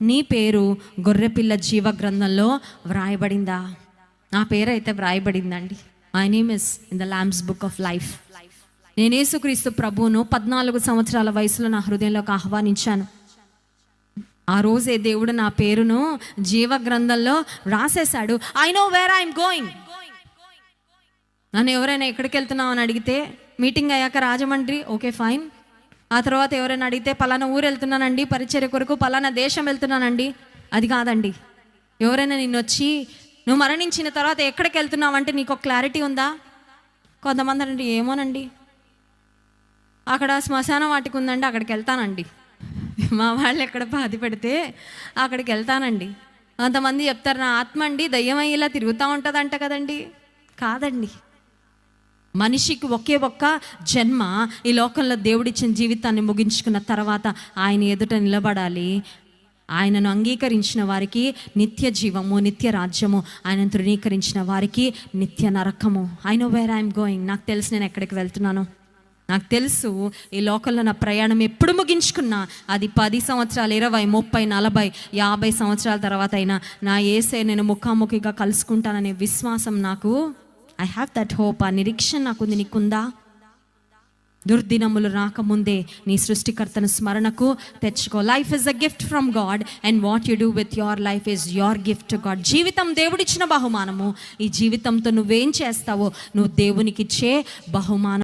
నీ పేరు గొర్రెపిల్ల జీవ గ్రంథంలో వ్రాయబడిందా? నా పేరు అయితే వ్రాయబడిందండి. My name is in the lamb's book of life నేను యేసుక్రీస్తు ప్రభువును పద్నాలుగు సంవత్సరాల వయసులో నా హృదయంలోకి ఆహ్వానించాను. ఆ రోజే దేవుడు నా పేరును జీవ గ్రంథంలో రాసేశాడు I know where I'm going నన్ను ఎవరైనా ఎక్కడికి వెళ్తున్నావు అని అడిగితే మీటింగ్ అయ్యాక రాజమండ్రి ఓకే ఫైన్ ఆ తర్వాత ఎవరైనా అడిగితే పలానా ఊరు వెళ్తున్నానండి పరిచర్య కొరకు పలానా దేశం వెళ్తున్నానండి. అది కాదండి. ఎవరైనా నిన్ను వచ్చి నువ్వు మరణించిన తర్వాత ఎక్కడికి వెళ్తున్నావు? అంటే నీకు ఒక క్లారిటీ ఉందా? కొంతమంది అంటే ఏమోనండి. అక్కడ శ్మశానం వాటికి ఉందండి అక్కడికి వెళ్తానండి. మా వాళ్ళు ఎక్కడ బాధ పెడితే అక్కడికి వెళ్తానండి. కొంతమంది చెప్తారు నా ఆత్మ అండి దయ్యమయ్యేలా తిరుగుతూ తిరుగుతూ ఉంటుందంట కదండి. కాదండి. మనిషికి ఒకే ఒక్క జన్మ ఈ లోకంలో దేవుడిచ్చిన జీవితాన్ని ముగించుకున్న తర్వాత ఆయన ఎదుట నిలబడాలి. ఆయనను అంగీకరించిన వారికి నిత్య జీవము నిత్య రాజ్యము. ఆయనను తృణీకరించిన వారికి నిత్య నరకము. I know where I'm going నాకు తెలుసు నేను ఎక్కడికి వెళ్తున్నాను. నాకు తెలుసు ఈ లోకంలో నా ప్రయాణం ఎప్పుడు ముగించుకున్నా. అది పది సంవత్సరాలు ఇరవై ముప్పై నలభై యాభై సంవత్సరాల తర్వాత అయినా నా ఏసే నేను ముఖాముఖిగా కలుసుకుంటాననే విశ్వాసం నాకు ఐ హ్యావ్ దట్ హోప్ ఆ నిరీక్షణ నాకుంది. నీకుందా? దుర్దినములు రాకముందే నీ సృష్టికర్తను స్మరణకు తెచ్చుకో. Life is a gift from God and what you do with your life is your gift God జీవితం దేవుడిచ్చిన బహుమానము. ఈ జీవితంతో నువ్వేం చేస్తావో? నువ్వు దేవునికి ఇచ్చే బహుమానం.